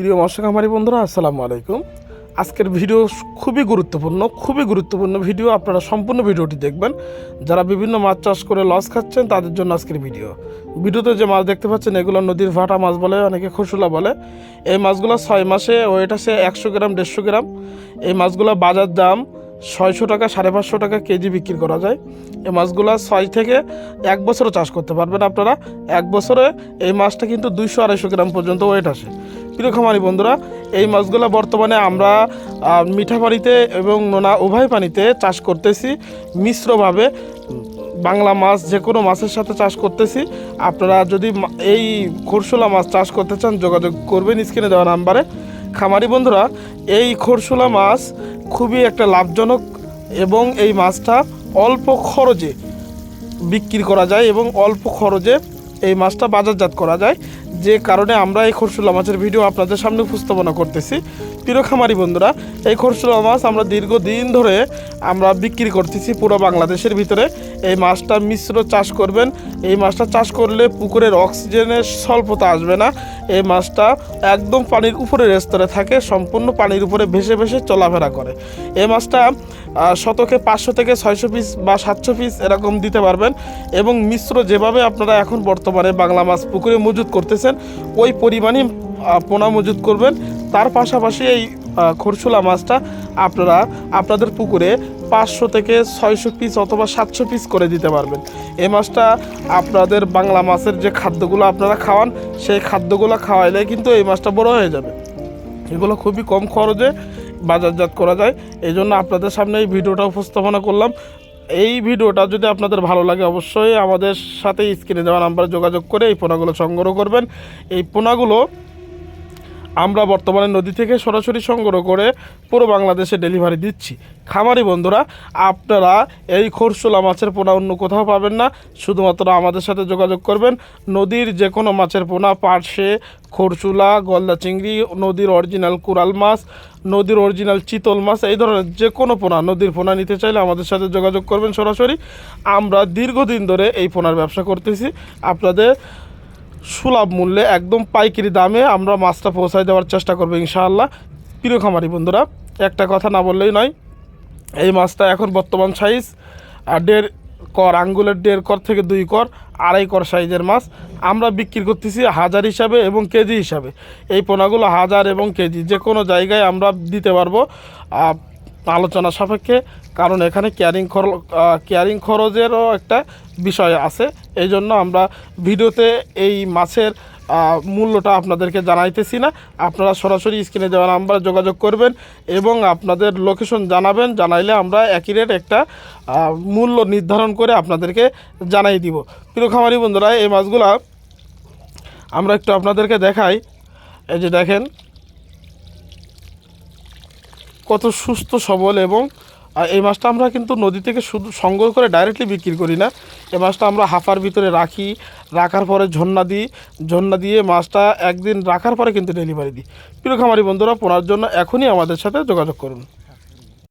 প্রিয় মৎস্য খামারি বন্ধুরা, আসসালামু আলাইকুম। আজকের ভিডিও খুবই গুরুত্বপূর্ণ খুবই গুরুত্বপূর্ণ ভিডিও। আপনারা সম্পূর্ণ ভিডিওটি দেখবেন। যারা বিভিন্ন মাছ চাষ করে লস খাচ্ছেন, তাদের জন্য আজকের ভিডিও। ভিডিওতে যে মাছ দেখতে পাচ্ছেন, এগুলো নদীর ভাটা মাছ বলে, অনেকে খসুলা বলে। এই মাছগুলো ছয় মাসে ওয়েট আছে একশো গ্রাম, দেড়শো গ্রাম। এই মাছগুলো বাজার দাম ছয়শো টাকা, সাড়ে পাঁচশো টাকা কেজি বিক্রি করা যায়। এই মাছগুলো ছয় থেকে এক বছরও চাষ করতে পারবেন আপনারা। এক বছরে এই মাছটা কিন্তু দুইশো, আড়াইশো গ্রাম পর্যন্ত ওয়েট আসে। প্রিয় খামারি বন্ধুরা, এই মাছগুলো বর্তমানে আমরা মিঠা পানিতে এবং নোনা উভয় পানিতে চাষ করতেছি। মিশ্রভাবে বাংলা মাছ যে কোনো মাছের সাথে চাষ করতেছি। আপনারা যদি এই খরসুলা মাছ চাষ করতে চান, যোগাযোগ করবেন স্ক্রিনে দেওয়া নাম্বারে। খামারি বন্ধুরা, এই খরসুলা মাছ খুবই একটা লাভজনক এবং এই মাছটা অল্প খরচে বিক্রি করা যায় এবং অল্প খরচে এই মাছটা বাজারজাত করা যায়। যে কারণে আমরা এই খরসুলা মাছের ভিডিও আপনাদের সামনে উপস্থাপনা করতেছি। প্রিয় খামারি বন্ধুরা, এই খরসুলা মাছ আমরা দীর্ঘদিন ধরে আমরা বিক্রি করতেছি পুরো বাংলাদেশের ভিতরে। এই মাছটা মিশ্র চাষ করবেন। এই মাছটা চাষ করলে পুকুরের অক্সিজেনের স্বল্পতা আসবে না। এই মাছটা একদম পানির উপরে স্তরে থাকে, সম্পূর্ণ পানির উপরে ভেসে ভেসে চলাফেরা করে। এই মাছটা শতকে পাঁচশো থেকে ছয়শো পিস বা সাতশো পিস এরকম দিতে পারবেন এবং মিশ্র যেভাবে আপনারা এখন বর্তমানে বাংলা মাছ পুকুরে মজুত করতেছেন, ওই পরিমাণই পোনা মজুত করবেন। তার পাশাপাশি এই খরসুলা মাছটা আপনারা আপনাদের পুকুরে পাঁচশো থেকে ছয়শো পিস অথবা সাতশো পিস করে দিতে পারবেন। এই মাছটা আপনাদের বাংলা মাছের যে খাদ্যগুলো আপনারা খাওয়ান, সেই খাদ্যগুলো খাওয়াইলে কিন্তু এই মাছটা বড় হয়ে যাবে। এগুলো খুবই কম খরচে বাজারজাত করা যায়। এই জন্য আপনাদের সামনে এই ভিডিওটা উপস্থাপনা করলাম। এই ভিডিওটা যদি আপনাদের ভালো লাগে, অবশ্যই আমাদের সাথে স্ক্রিনে দেওয়া নাম্বারে যোগাযোগ করে এই পোনাগুলো সংগ্রহ করবেন। এই পোনাগুলো আমরা বর্তমানে নদী থেকে সরাসরি সংগ্রহ করে পুরো বাংলাদেশে ডেলিভারি দিচ্ছি। খামারি বন্ধুরা, আপনারা এই খরসুলা মাছের পোনা অন্য কোথাও পাবেন না। শুধুমাত্র আমাদের সাথে যোগাযোগ করবেন। নদীর যে কোনো মাছের পোনা, পার্শে খরসুলা গলদা চিংড়ি, নদীর অরিজিনাল কুরাল মাছ, নদীর অরিজিনাল চিতল মাছ, এই ধরনের যে কোনো পোনা, নদীর পোনা নিতে চাইলে আমাদের সাথে যোগাযোগ করবেন সরাসরি। আমরা দীর্ঘদিন ধরে এই পোনার ব্যবসা করতেছি। আপনাদের সুলভ মূল্যে, একদম পাইকারি দামে আমরা মাছটা পৌঁছায় দেওয়ার চেষ্টা করব ইনশাআল্লাহ। প্রিয় খামারি বন্ধুরা, একটা কথা না বললেই নয়, এই মাছটা এখন বর্তমান সাইজ আর দেড় কর, আঙ্গুলের দেড় কর থেকে দুই কর, আড়াই কর সাইজের মাছ। আমরা বিক্রি করতেছি হাজার হিসাবে এবং কেজি হিসাবে। এই পোনাগুলো হাজার এবং কেজি যে কোনো জায়গায় আমরা দিতে পারব আলোচনা সাপেক্ষে, কারণ এখানে ক্যারিং খর ক্যারিং খরচেরও একটা বিষয় আছে। এই জন্য আমরা ভিডিওতে এই মাছের মূল্যটা আপনাদেরকে জানাইতেছি না। আপনারা সরাসরি স্ক্রিনে দেওয়া নাম্বারে যোগাযোগ করবেন এবং আপনাদের লোকেশন জানাবেন, জানাইলে আমরা অ্যাকিরেট একটা মূল্য নির্ধারণ করে আপনাদেরকে জানাই দিব। প্রিয় খামারি বন্ধুরা, এই মাছগুলা আমরা একটু আপনাদেরকে দেখাই। এই যে দেখেন কত সুস্থ, সবল এবং এই মাছটা আমরা কিন্তু নদী থেকে শুধু সংগ্রহ করে ডাইরেক্টলি বিক্রি করি না। এই মাছটা আমরা হাফার ভিতরে রাখি, রাখার পরে ঝর্ণা দিই, ঝর্ণা দিয়ে মাছটা একদিন রাখার পরে কিন্তু ডেলিভারি দিই। প্রিয় খামারি বন্ধুরা, পোনার জন্য এখনই আমাদের সাথে যোগাযোগ করুন।